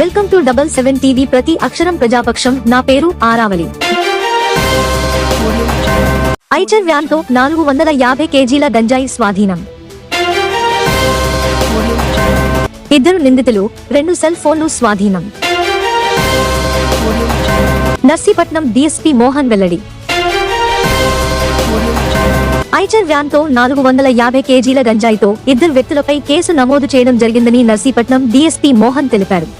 Welcome to double seven TV ప్రతి అక్షరం ప్రజాపక్షం. నా పేరు ఆరావళి. ఐచర్ వ్యాన్తో నాలుగు వందల యాభై కేజీల గంజాయి స్వాధీనం. ఇద్దరు నిందితులు రెండు సెల్ ఫోన్లు స్వాధీనం. నర్సీపట్నం డిఎస్పి మోహన్ వెల్లడి. ఐచర్ వ్యాన్తో నాలుగు వందల యాభై కేజీల గంజాయితో ఇద్దరు వ్యక్తులపై కేసు నమోదు చేయడం జరిగిందని నర్సీపట్నం డీఎస్పీ మోహన్ తెలిపారు.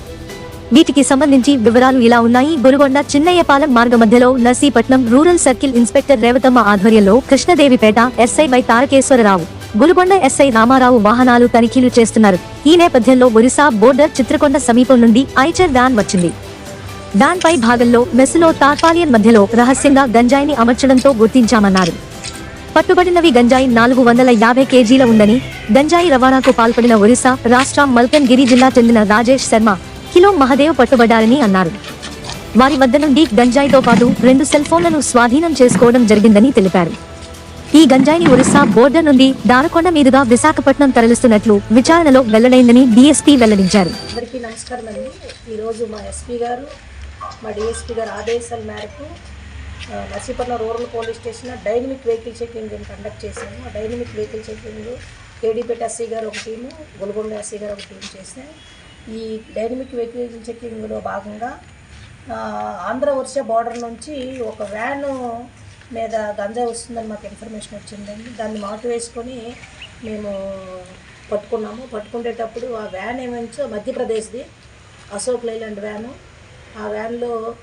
వీటికి సంబంధించి వివరాలు ఇలా ఉన్నాయి. గురుగొండ చిన్నయ్యపాలెం మార్గ మధ్యలో Narsipatnam rural circle inspector Revathamma ఆధ్వర్యంలో Krishnadevipeta SI Y Tarakeswararao Gurugonda SI Ramarao వాహనాలు తనిఖీలు చేస్తున్నారు. ఈ నేపథ్యంలో ఒరిస్సా బోర్డర్ చిత్రకొండ సమీపం నుండి ఐచర్ వ్యాన్ వచ్చింది. వ్యాన్ పై భాగంలో మెస్సులో తార్పాలియన్ మధ్యలో రహస్యంగా గంజాయిని అమర్చడంతో గుర్తించామన్నారు. పట్టుబడినవి గంజాయి నాలుగు వందల యాభై కేజీల ఉందని గంజాయి రవాణాకు పాల్పడిన ఒరిస్సా రాష్ట్రం మల్కన్గిరి జిల్లా చెందిన రాజేష్ శర్మ కిలో మహదేవ్ పట్టుబడ్డారని అన్నారు. వారి వద్ద నుండి గంజాయితో పాటు రెండు సెల్ ఫోన్లను స్వాధీనం చేసుకోవడం జరిగిందని తెలిపారు. ఈ గంజాయిని ఒరిస్సా బోర్డర్ నుండి దారకొండ మీదుగా విశాఖపట్నం తరలిస్తున్నట్లు విచారణలో వెల్లడైందని డీఎస్పీ వెల్లడించారు. అందరికీ నమస్కారం అండి. ఈరోజు మా ఎస్పీ గారు మా డిఎస్పీ గారు ఆదేశాల మేరకు ఆ, Narsipatnam rural police station dynamic vehicle checking conduct చేశాము. ఆ dynamic vehicle checking KDPeta SC గారు ఒక టీము గొలగొండ ఎస్సీ గారు ఒక టీం చేసాం ఈ డైనమిక్ వెహికల్ చెక్కింగ్లో భాగంగా ఆంధ్ర వర్ష బార్డర్ నుంచి ఒక వ్యాను మీద గంజాయి వస్తుందని మాకు ఇన్ఫర్మేషన్ వచ్చిందండి. దాన్ని మాటు వేసుకొని మేము పట్టుకున్నాము. పట్టుకునేటప్పుడు ఆ వ్యాన్ ఏమంచో మధ్యప్రదేశ్ది అశోక్ లైలాండ్ వ్యాను. ఆ వ్యాన్లో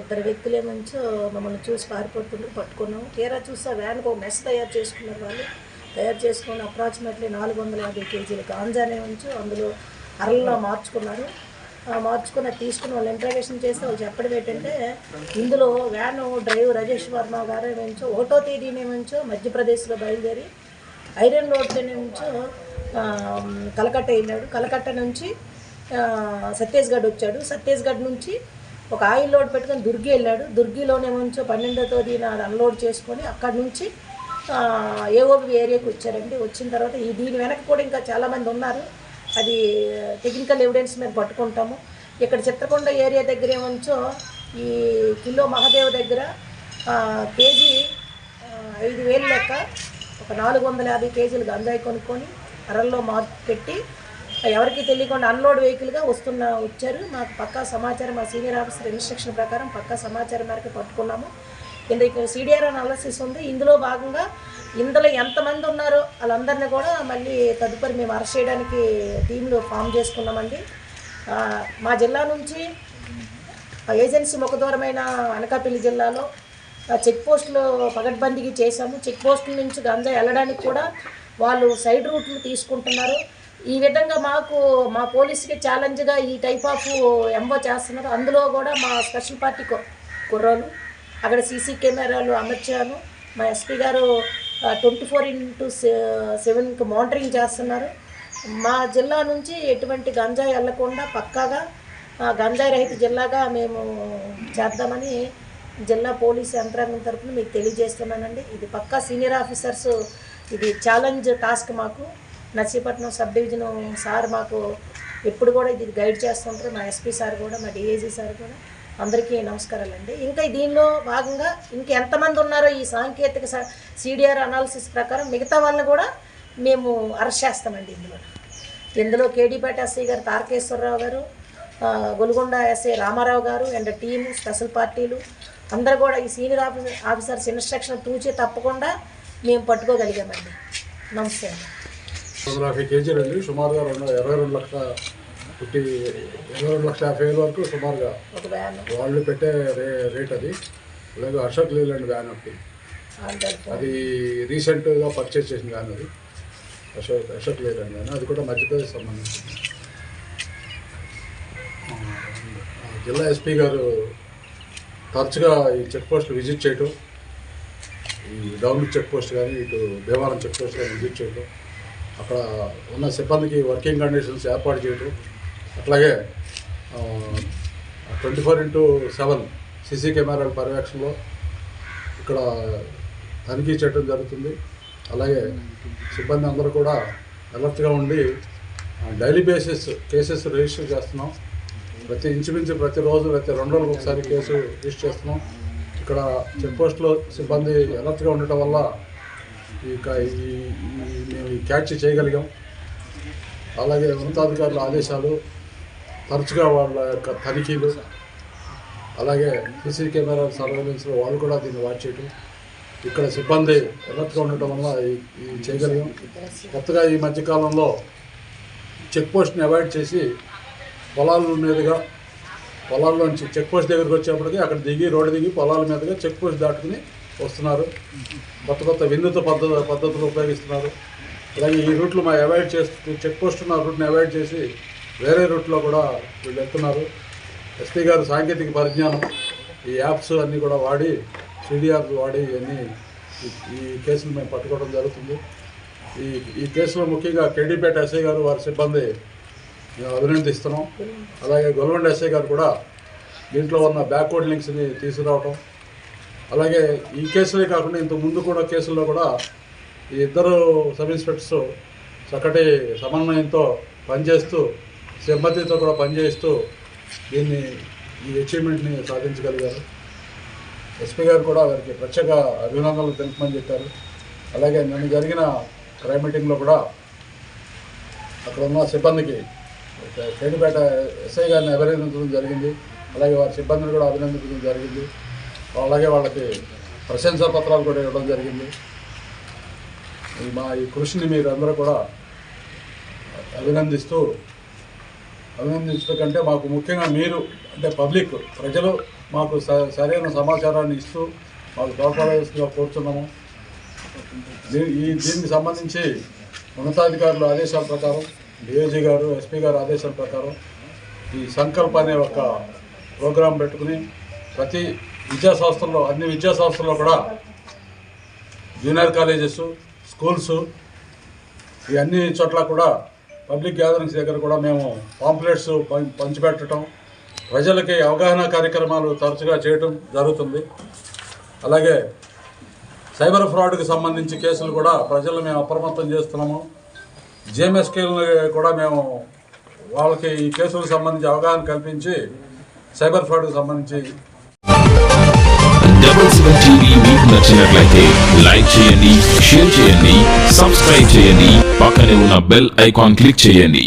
ఇద్దరు వ్యక్తులు ఏమంచో మమ్మల్ని చూసి పారిపోతుండ్రు పట్టుకున్నాము. తీరా చూసి ఆ వ్యాన్కి ఒక మెస్ తయారు చేసుకున్నారు వాళ్ళు. తయారు చేసుకొని అప్రాక్సిమేట్లీ నాలుగు వందల యాభై కేజీల గాంజానే ఉంచు అందులో అరల్లో మార్చుకున్నారు. మార్చుకున్న మార్చుకుని తీసుకుని వాళ్ళు ఇంట్రాగేషన్ చేస్తే వాళ్ళు చెప్పడం ఏంటంటే ఇందులో వ్యాను డ్రైవర్ రాజేష్ వర్మ గారు ఓటో ఒకటో తేదీనేమేంచో మధ్యప్రదేశ్లో బయలుదేరి ఐరన్ రోడ్ నుంచో కలకట్ట వెళ్ళాడు. కలకట్ట నుంచి ఆ, సత్తీస్గఢ్ వచ్చాడు. సత్తీస్గఢ్ నుంచి ఒక ఆయిల్ లోడ్ పెట్టుకొని దుర్గి వెళ్ళాడు. దుర్గిలోనేమో పన్నెండో తేదీన అన్లోడ్ చేసుకొని అక్కడి నుంచి ఏఓబి ఏరియాకి వచ్చారండి. వచ్చిన తర్వాత ఈ దీని వెనక కూడా ఇంకా చాలామంది ఉన్నారు. అది టెక్నికల్ ఎవిడెన్స్ మీద పట్టుకుంటాము. ఇక్కడ చిత్రకొండ ఏరియా దగ్గర ఏమంచో ఈ కిలో మహాదేవ్ దగ్గర కేజీ ఐదు వేలు లెక్క ఒక నాలుగు వందల యాభై కేజీలు గంజాయి కొనుక్కొని అరల్లో మార్పు పెట్టి ఎవరికి తెలియకుండా అన్లోడ్ వెహికల్గా వస్తున్న వచ్చారు. మాకు పక్కా సమాచారం మా సీనియర్ ఆఫీసర్ ఇన్స్ట్రక్షన్ ప్రకారం పక్కా సమాచారం మేరకు పట్టుకున్నాము. ఇందుకు సిడిఆర్ అనాలసిస్ ఉంది. ఇందులో భాగంగా ఇందులో ఎంతమంది ఉన్నారో వాళ్ళందరినీ కూడా మళ్ళీ తదుపరి మేము అరెస్ట్ చేయడానికి టీంలు ఫామ్ చేసుకున్నామండి. మా జిల్లా నుంచి ఏజెన్సీ ముఖదూరమైన అనకాపల్లి జిల్లాలో ఆ చెక్ పోస్టులు పగడ్బందీకి చేశాము. చెక్ పోస్టుల నుంచి గంజా వెళ్ళడానికి కూడా వాళ్ళు సైడ్ రూట్లు తీసుకుంటున్నారు. ఈ విధంగా మాకు మా పోలీసుకి ఛాలెంజ్గా ఈ టైప్ ఆఫ్ ఎంబో చేస్తున్నారు. అందులో కూడా మా స్పెషల్ పార్టీ కు- కుర్రోలు అక్కడ సీసీ కెమెరాలు అమర్చాను. మా ఎస్పీ గారు ట్వంటీ ఫోర్ ఇంటూ సెవెన్కి మానిటరింగ్ చేస్తున్నారు. మా జిల్లా నుంచి ఎటువంటి గంజాయి వెళ్ళకుండా పక్కాగా గంజాయి రహిత జిల్లాగా మేము చేద్దామని జిల్లా పోలీస్ యంత్రాంగం తరపున మీకు తెలియజేస్తున్నానండి. ఇది పక్కా సీనియర్ ఆఫీసర్స్ ఇది ఛాలెంజ్ టాస్క్ మాకు. నర్సీపట్నం సబ్ డివిజన్ సార్ మాకు ఎప్పుడు కూడా ఇది గైడ్ చేస్తుంటారు. మా ఎస్పీ సార్ కూడా మా డిఏజీ సార్ కూడా. అందరికీ నమస్కారాలండి. ఇంకా దీనిలో భాగంగా ఇంకెంతమంది ఉన్నారో ఈ సాంకేతిక సిడిఆర్ అనాలిసిస్ ప్రకారం మిగతా వాళ్ళని కూడా మేము అరెస్ట్ చేస్తామండి ఇందులో. ఇందులో కేడీపేట ఎస్ఐ గారు తారకేశ్వరరావు గారు గొలుగొండ ఎస్ఐ రామారావు గారు అండ్ టీము స్పెషల్ పార్టీలు అందరూ కూడా ఈ సీనియర్ ఆఫీసర్ ఆఫీసర్స్ ఇన్స్ట్రక్షన్ తూచి తప్పకుండా మేము పట్టుకోగలిగామండి. నమస్తే అండి. వందల సుమారుగా రెండు ఇరవై రెండు లక్షల ఫిఫ్టీ ఇరవై రెండు లక్షల యాభై వేల వరకు సుమారుగా వాళ్ళు పెట్టే రే రేట్ అది. అలాగే అశోక్ లేలాండ్ వ్యాన్ ఒకటి. అది రీసెంట్గా పర్చేస్ చేసిన వ్యాన్ అది. Ashok Ashok Leyland van. అది కూడా మధ్యప్రదేశ్ సంబంధించింది జిల్లా ఎస్పీ గారు తరచుగా ఈ చెక్ పోస్టులు విజిట్ చేయటం ఈ డౌన్ చెక్ పోస్ట్ కానీ ఇటు భీమవరం చెక్ పోస్ట్ కానీ విజిట్ చేయటం అక్కడ ఉన్న సిబ్బందికి వర్కింగ్ కండిషన్స్ ఏర్పాటు చేయటం అట్లాగే twenty four into seven CC కెమెరాల పర్యవేక్షణలో ఇక్కడ తనిఖీ చేయడం జరుగుతుంది. అలాగే సిబ్బంది అందరూ కూడా అలర్ట్గా ఉండి డైలీ బేసిస్ కేసెస్ రిజిస్టర్ చేస్తున్నాం. ప్రతి ఇంచుమించు ప్రతిరోజు ప్రతి రెండు రోజులకు ఒకసారి కేసు రిజిస్టర్ చేస్తున్నాం. ఇక్కడ చెక్పోస్ట్లో సిబ్బంది అలర్ట్గా ఉండటం వల్ల ఇక ఈ ఈ- మేము ఈ క్యాచ్ చేయగలిగాం. అలాగే ఉన్నతాధికారుల ఆదేశాలు తరచుగా వాళ్ళ యొక్క తనిఖీలు అలాగే సీసీ కెమెరా సర్వేలెన్స్లో వాళ్ళు కూడా దీన్ని వాచ్ చేయడం ఇక్కడ సిబ్బంది ఎలర్ట్గా ఉండటం వల్ల ఈ- ఇది చేయగలిగాం. కొత్తగా ఈ మధ్యకాలంలో చెక్ పోస్ట్ని అవాయిడ్ చేసి పొలాల మీదుగా పొలాల్లోంచి చెక్ పోస్ట్ దగ్గరికి వచ్చేప్పటికి అక్కడ దిగి రోడ్డు దిగి పొలాల మీదుగా చెక్ పోస్ట్ దాటుకుని వస్తున్నారు. కొత్త కొత్త వినూత పద్ధతి పద్ధతులు ఉపయోగిస్తున్నారు. అలాగే ఈ రూట్లు మా అవాయిడ్ చేస్తూ చెక్ పోస్ట్ ఉన్న రూట్ని అవాయిడ్ చేసి వేరే రూట్లో కూడా వీళ్ళు వెళ్తున్నారు ఎస్పీ గారు సాంకేతిక పరిజ్ఞానం ఈ యాప్స్ అన్నీ కూడా వాడి సిడిఆర్ వాడి ఇవన్నీ ఈ- ఈ కేసులు మేము పట్టుకోవడం జరుగుతుంది. ఈ ఈ కేసులో ముఖ్యంగా కేడీపేట ఎస్ఐ గారు వారి సిబ్బంది మేము అభినందిస్తున్నాం. అలాగే గొల్వండ ఎస్ఐ గారు కూడా దీంట్లో ఉన్న బ్యాక్వర్డ్ లింక్స్ని తీసుకురావటం. అలాగే ఈ కేసులే కాకుండా ఇంత ముందు కూడా కేసుల్లో కూడా ఈ ఇద్దరు సబ్ ఇన్స్పెక్టర్స్ చక్కటి సమన్వయంతో పనిచేస్తూ సిబ్బందితో కూడా పనిచేస్తూ దీన్ని ఈ అచీవ్మెంట్ని సాధించగలిగారు. ఎస్పీ గారు కూడా వారికి ప్రత్యేక అభినందనలు తెలుపమని చెప్పారు. అలాగే నిన్న జరిగిన క్రైమ్ మీటింగ్లో కూడా అక్కడ ఉన్న సిబ్బందికి కేడిపేట ఎస్ఐ గారిని అభినందించడం జరిగింది. అలాగే వారి సిబ్బందిని కూడా అభినందించడం జరిగింది. అలాగే వాళ్ళకి ప్రశంసా పత్రాలు కూడా ఇవ్వడం జరిగింది. మా ఈ కృషిని మీరు అందరూ కూడా అభినందిస్తూ అభినందించడం కంటే మాకు ముఖ్యంగా మీరు అంటే పబ్లిక్ ప్రజలు మాకు స- సరైన సమాచారాన్ని ఇస్తూ మాకు తోడ్పడవలసిందిగా కోరుతున్నాము ఈ దీనికి సంబంధించి ఉన్నతాధికారుల ఆదేశాల ప్రకారం డిఐజీ గారు ఎస్పీ గారు ఆదేశాల ప్రకారం ఈ సంకల్ప అనే ఒక ప్రోగ్రాం పెట్టుకుని ప్రతి విద్యాసంస్థల్లో అన్ని విద్యాసంస్థల్లో కూడా జూనియర్ కాలేజెస్ స్కూల్స్ ఈ అన్ని చోట్ల కూడా పబ్లిక్ గ్యాదరింగ్స్ దగ్గర కూడా మేము పాంప్లెట్స్ పం- పంచిపెట్టడం ప్రజలకి అవగాహన కార్యక్రమాలు తరచుగా చేయటం జరుగుతుంది. అలాగే సైబర్ ఫ్రాడ్కి సంబంధించి కేసులు కూడా ప్రజలు మేము అప్రమత్తం చేస్తున్నాము. జిఎంఎస్కేల్ని కూడా మేము వాళ్ళకి ఈ కేసులకు సంబంధించి అవగాహన కల్పించి సైబర్ ఫ్రాడ్కి సంబంధించి డబుల్ సెవెన్ టీవీ మీకు నచ్చినట్లయితే లైక్ చేయండి షేర్ చేయండి సబ్స్క్రైబ్ చేయండి. పక్కనే ఉన్న బెల్ ఐకాన్ క్లిక్ చేయండి.